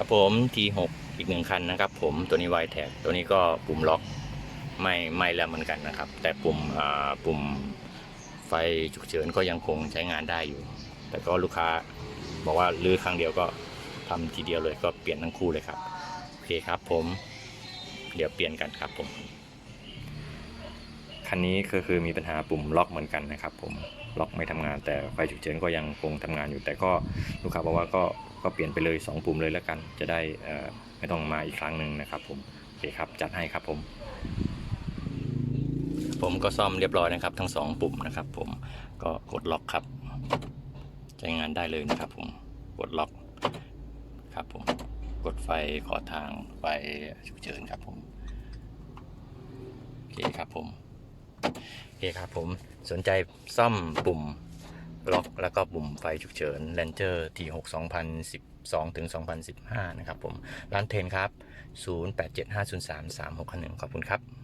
ครับผม T6 อีกหนึ่งคันนะครับ ผมตัวนี้ไวแท็กตัวนี้ก็ปุ่มล็อกไม่ไม่แล้วเหมือนกันนะครับ แต่ปุ่มอ่าปุ่มไฟฉุกเฉินก็ยังคงใช้งานได้อยู่ แต่ก็ลูกค้าบอกว่าลื้อครั้งเดียวก็ทำทีเดียวเลยก็เปลี่ยนทั้งคู่เลยครับโอเคครับผมเดี๋ยวเปลี่ยนกันครับผมคันนี้ก็คือมีปัญหาปุ่มล็อกเหมือนกันนะครับ ผมล็อกไม่ทำงานแต่ไฟฉุกเฉินก็ยังคงทำงานอยู่ แต่ก็ลูกค้าบอกว่าก็ ก็เปลี่ยนไปเลย 2 ปุ่มเลยแล้วกัน จะได้ไม่ต้องมาอีกครั้งหนึ่งนะครับผมโอเคครับจัดให้ครับผม ผมก็ซ่อมเรียบร้อยนะครับ ทั้งสองปุ่มนะครับ ผมก็กดล็อกครับใช้งานได้เลยนะครับ ผมกดล็อกครับผมกดไฟขอทางไฟฉุกเฉินครับผมโอเคครับผมโอเคครับผมสนใจซ่อมปุ่ม ล็อกแล้วก็ปุ่มไฟฉุกเฉิน Ranger T6 2012ถึง2015 นะครับผม ร้านเทนครับ 0875033611 ขอบคุณครับ